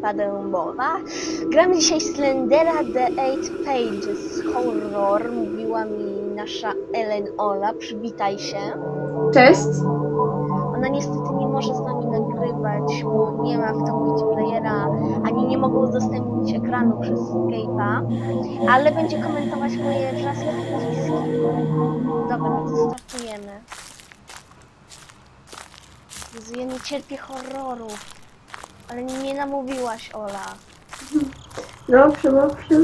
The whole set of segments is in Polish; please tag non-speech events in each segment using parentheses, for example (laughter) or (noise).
Dębowa. Gramy dzisiaj Slendera The Eight Pages Horror, mówiła mi nasza Ellen Ola, przywitaj się. Cześć. Ona niestety nie może z nami nagrywać, bo nie ma w tym multiplayera, ani nie mogą udostępnić ekranu przez Skype'a, ale będzie komentować moje wrzasłe pociski. Dobra, to startujemy. Jezu, ja nie cierpię horrorów, ale nie namówiłaś, Ola. Dobrze, dobrze.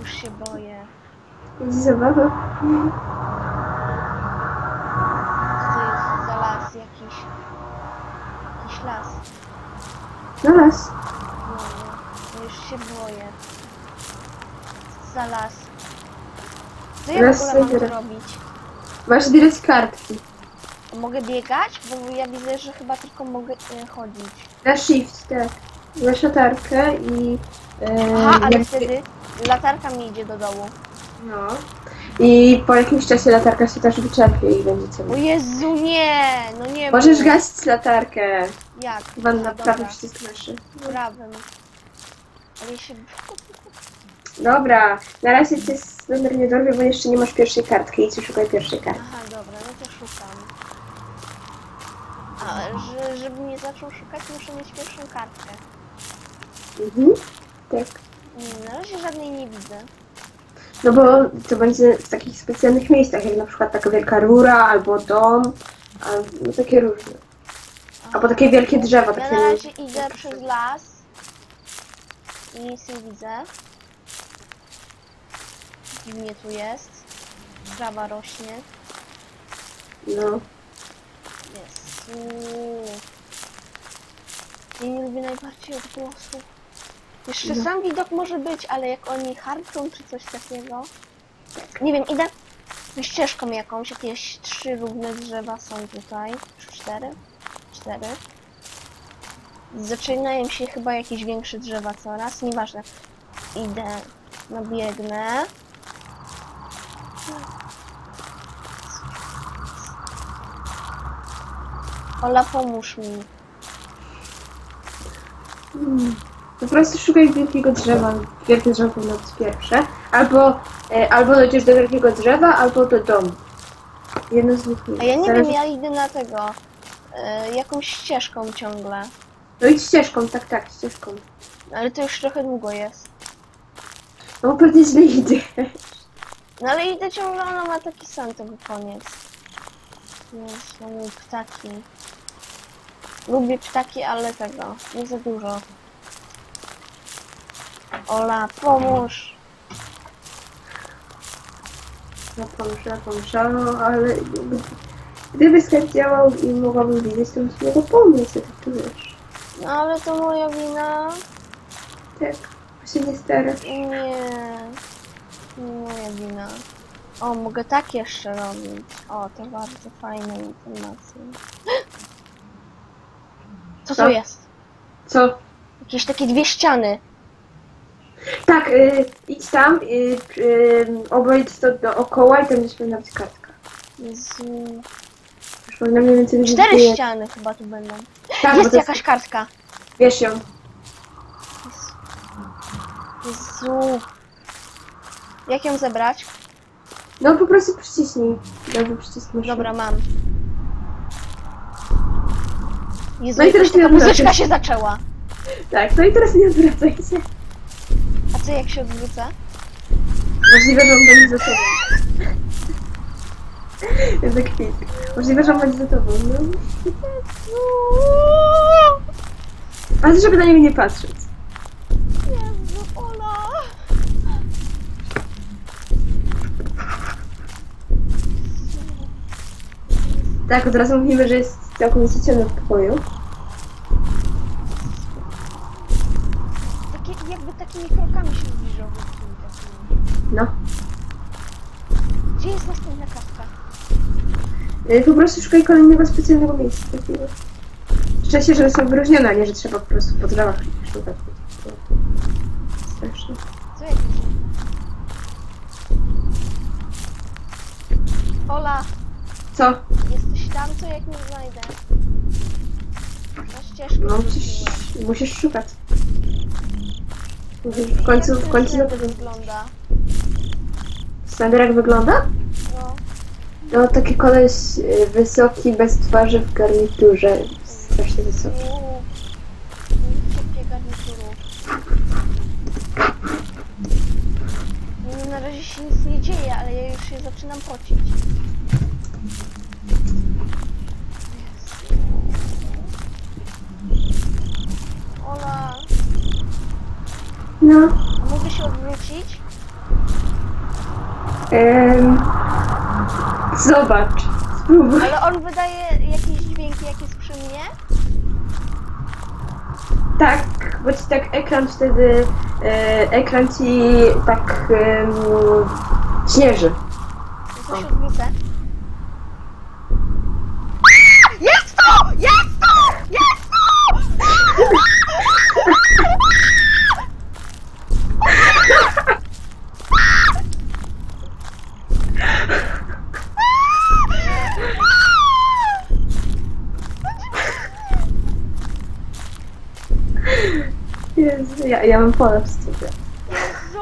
Już się boję. Zabawa. Co to jest za las jakiś? Jakiś las. Zaraz. No, no już się boję. Co za las. Co ja w Las ogóle mam tu Sydra. robić? Masz zbierać kartki. Mogę biegać? Bo ja widzę, że chyba tylko mogę e, chodzić. Na shift, tak. Masz latarkę i... E, Aha, ale jak- wtedy latarka mi idzie do dołu. No. I po jakimś czasie latarka się też wyczerpie i będzie O ciemno. Jezu, nie! No nie Możesz gasić latarkę. Jak? Chyba No na dobra, prawy przycisk myszy. Prawym. Ale się... Dobra, na razie cię Slender nie dorwie, bo jeszcze nie masz pierwszej kartki. I szukaj pierwszej kartki. Aha, dobra, no to szukam. A, że, żeby mnie zaczął szukać, muszę mieć pierwszą kartkę. Mhm. Tak. Nie, na razie żadnej nie widzę. No bo to będzie w takich specjalnych miejscach, jak na przykład taka wielka rura, albo dom, albo takie różne. Albo takie wielkie drzewa, Ja takie... na razie idę przez las i nic nie widzę. Dziwnie tu jest. Trawa rośnie. No. Ja nie lubię najbardziej odgłosów. Jeszcze No. sam widok może być, ale jak oni harczą czy coś takiego. Nie wiem, idę ścieżką jakąś, jakieś trzy równe drzewa są tutaj. Czy cztery? Cztery. Zaczynają się chyba jakieś większe drzewa coraz, nieważne. Idę, nabiegnę. Ola, pomóż mi. Hmm. Po prostu szukaj wielkiego drzewa. Wielkie drzewo być pierwsze. Albo, e, albo dojdziesz do wielkiego drzewa, albo do domu. Jedno z dwóch A ja nie Zależy- wiem, ja idę na tego. y, jakąś ścieżką ciągle. No idź ścieżką, tak, tak, ścieżką. Ale to już trochę długo jest. No bo pewnie źle idzie. No ale idę ciągle, ona ma taki sam tego koniec. Jest, mamy ptaki. Lubię ptaki, ale tego, nie za dużo. Ola, pomóż! No ja pomóż, no, ale gdyby Skype działał i mogłabym widzieć, to bym ci mogła pomóc, a tak tu wiesz. No ale to moja wina. Tak, się nie starasz. Nie. Nie moja wina. O, mogę tak jeszcze robić. O, to bardzo fajne informacje. Co Co? to jest? Co? Jakieś takie dwie ściany. Tak, y, idź tam, y, y, obejdź to dookoła i tam gdzieś powinna być kartka. Jezu. Już powinna mniej więcej wiedzieć, Cztery gdzie jest. ściany chyba tu będą. Tak, bo jest to jakaś kartka. Wiesz ją. Jezu. Jak ją zebrać? No po prostu przyciśnij. Przycisk myszy. Dobra, mam. Jezu, No i teraz nie muzyczka się. zaczęła. Tak, no i teraz nie odwracaj się. A co jak się odwrócę? Możliwe, że on będzie za tobą. Jest tak kwit. Możliwe, że on będzie za tobą, no. Ale żeby na niego nie patrzeć. Jezu, Ola. Tak, od razu mówimy, że jest całkowicie ciemno w pokoju. Takie, jakby takimi krokami się zbliżał. takimi, takimi. No. Gdzie jest następna kartka? Y, Po prostu szukaj kolejnego specjalnego miejsca takiego. Szczęście, że są wyróżnione, a nie, że trzeba po prostu po drzewach szukać. Strasznie. Co widzę? Ola, Co? jesteś tam, co jak nie znajdę? Na ścieżkę No musisz, musisz szukać. Musisz w końcu, w końcu na pewno. wygląda? Snyder jak wygląda? No. No taki koleś y, wysoki, bez twarzy w garniturze. Strasznie wysoki. Uuu. Cierpię garniturów. No, na razie się nic nie dzieje, ale ja już się zaczynam pocić. Jezu. Ola, No. mogę się odwrócić? Em, zobacz. Spróbuj. Ale on wydaje jakieś dźwięki, jak jest przy mnie? Tak, bo ci tak ekran wtedy, e, ekran ci tak em, śnieży. To się odwrócę. Jest to! Jest to! Jest to! Jezu, ja, ja mam pole w sobie. Jezu!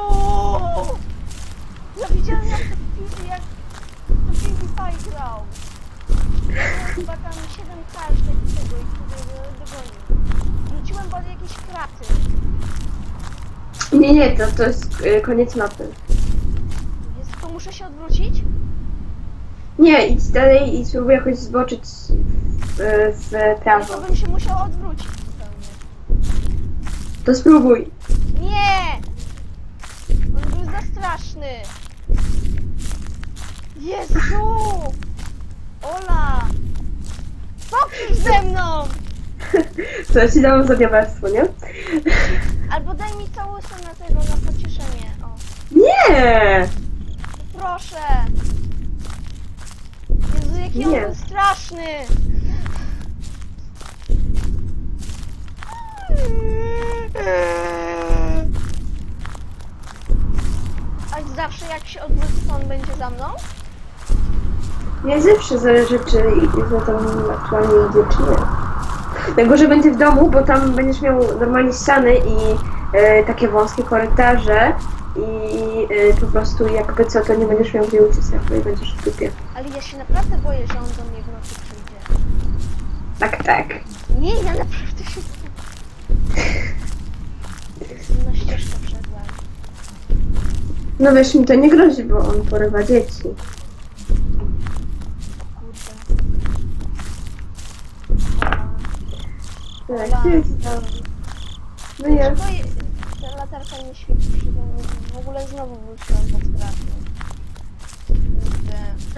Ja widziałem jak to Piwi, jak to PewDiePie grał. Ja miałem chyba tam 7 kartek tego i go dogonił. Wróciłem pod jakieś kraty. Nie, nie, to, to jest e, koniec mapy. Jest, to muszę się odwrócić? Nie, idź dalej i spróbuj jakoś zboczyć w, w Ale prawo. to bym się musiał odwrócić. To spróbuj. Nie! On był za straszny. Jezu! Ola! Pokrzyż ze mną! (laughs) To ja ci dałam za diabelstwo, nie? Albo daj mi całusę na tego, na pocieszenie. O, Nie! proszę! Jezu, jaki Nie. on był straszny! A zawsze jak się odwrócę, to on będzie za mną? Nie zawsze zależy, czy za to aktualnie idzie, czy nie. Najgorzej będzie w domu, bo tam będziesz miał normalnie ściany i e, takie wąskie korytarze i e, po prostu jakby co, to nie będziesz miał gdzie uciec, jakby i będziesz w dupie. Ale ja się naprawdę boję, że on do mnie w nocy przyjdzie. Tak, tak. Nie, ja naprawdę się boję. Na ścieżkę wszedłem. No wiesz, mi to nie grozi, bo on porywa dzieci. Tak, Ola. jest tam. No ja. Dlaczego je- ta latarka nie świeci przy domu? W ogóle znowu wróciłam. Kurde.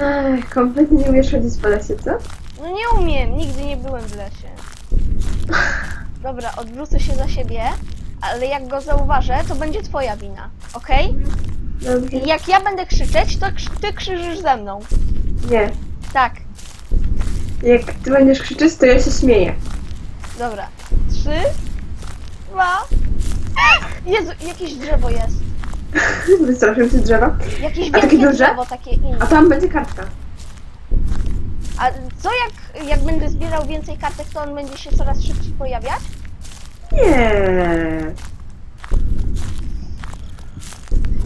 Ach, kompletnie nie umiesz chodzić po lesie, co? No nie umiem, nigdy nie byłem w lesie. Dobra, odwrócę się za siebie, ale jak go zauważę, to będzie twoja wina, okej? Dobrze. I Jak ja będę krzyczeć, to krz- ty krzyczysz ze mną. Nie. Tak, Jak ty będziesz krzyczeć, to ja się śmieję. dobra. Trzy, dwa... Jezu, jakieś drzewo jest. (laughs) Wystraszył się drzewa. Jakieś A takie wielkie duże? drzewo, takie inne. A tam będzie kartka. A co jak, jak będę zbierał więcej kartek, to on będzie się coraz szybciej pojawiać? Nie.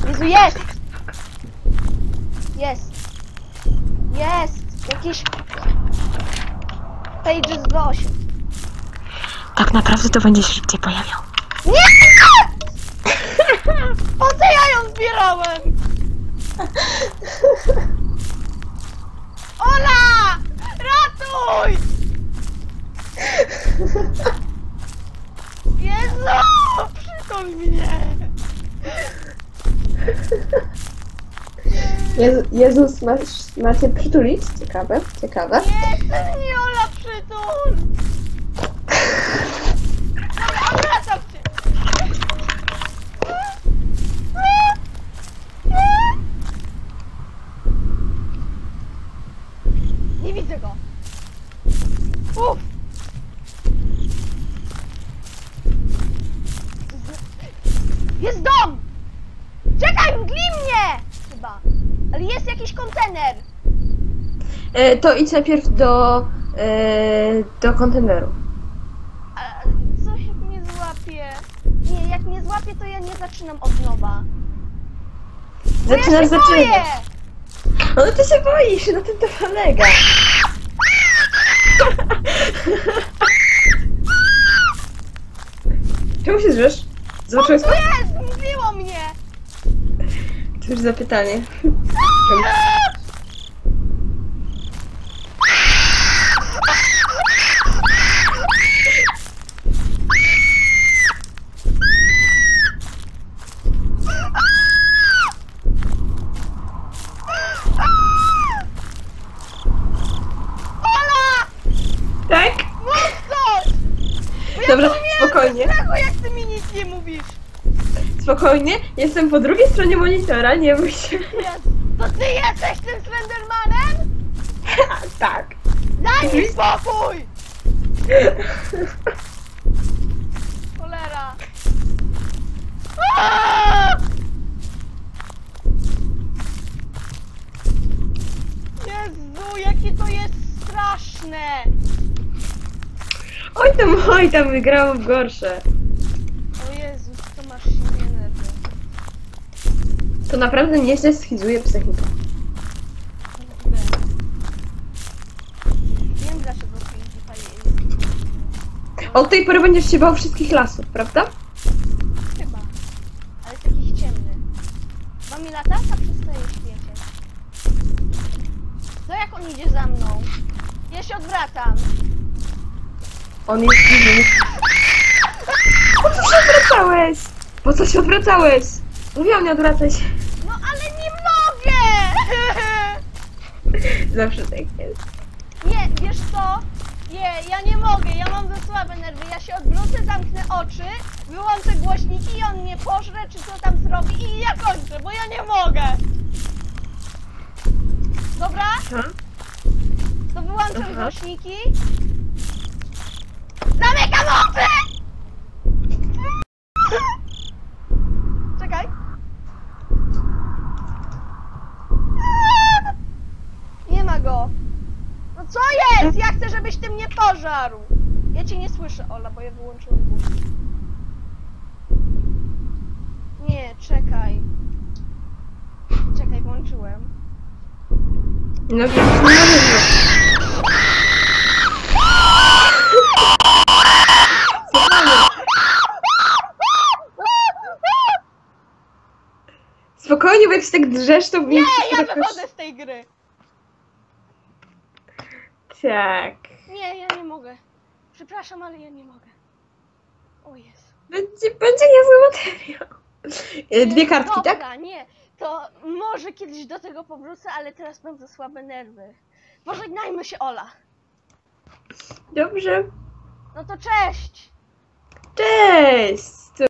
Jezu, jest! Jest! Jest! Jakieś... Pages do 8. Tak naprawdę to będzie się szybciej pojawiał. Nie! Po co ja ją zbierałem? (laughs) Ola! Ratuj! Jezu! Przytul mnie! Jezu, Jezus, masz, macie przytulić? Ciekawe, ciekawe. Nie chcę mnie kontener! E, to idź najpierw do, e, do konteneru. A coś mnie złapie. Nie, jak mnie złapie, to ja nie zaczynam od nowa. Zaczynasz, ja zaczynasz. No ty się boisz, na tym to polega. Czemu się drzesz? Zobaczyłeś Co to? jest? Mówiło mnie! To już zapytanie. (laughs) Dobra, spokojnie. strachu, jak ty mi nic nie mówisz. Spokojnie, jestem po drugiej stronie monitora, nie bój się. To ty jesteś tym Slendermanem? (laughs) tak. Daj mi spokój! Cholera. Aaaa! Jezu, jakie to jest straszne! Oj tam, oj tam, wygrałam w gorsze. O Jezus, to masz silnie nerwy. To naprawdę nieźle schizuje psychikę. Wiem dlaczego PewDiePie jest... Od tej pory będziesz się bał wszystkich lasów, prawda? Chyba. Ale jest jakiś ciemny. Dwa mi lata, a przestaje świecieć. To jak on idzie za mną? Ja się odwracam. On jest dziwny. Po co się odwracałeś? Po co się odwracałeś? Mówiłam nie odwracać. No ale nie mogę! (laughs) Zawsze tak jest. Nie, wiesz co? Nie, ja nie mogę, ja mam za słabe nerwy. Ja się odwrócę, zamknę oczy, wyłączę głośniki i on mnie pożre, czy co tam zrobi i ja kończę, bo ja nie mogę. Dobra? Ha? To wyłączam Aha. głośniki. Zamykam oczy! Czekaj. Nie ma go. No co jest? Ja chcę, żebyś ty mnie pożarł. Ja cię nie słyszę, Ola, bo ja wyłączyłam głośnik. Nie, czekaj. Czekaj, włączyłem. No więc nie wiem. Spokojnie, bo jak się tak drzesz, to Nie, ja wychodzę z tej gry. Tak. Nie, ja nie mogę. Przepraszam, ale ja nie mogę. O Jezu. Będzie, będzie niezły materiał. E, Dwie kartki, Dobra, tak? nie. To może kiedyś do tego powrócę, ale teraz mam za słabe nerwy. Pożegnajmy się, Ola. Dobrze. No to cześć! Cześć!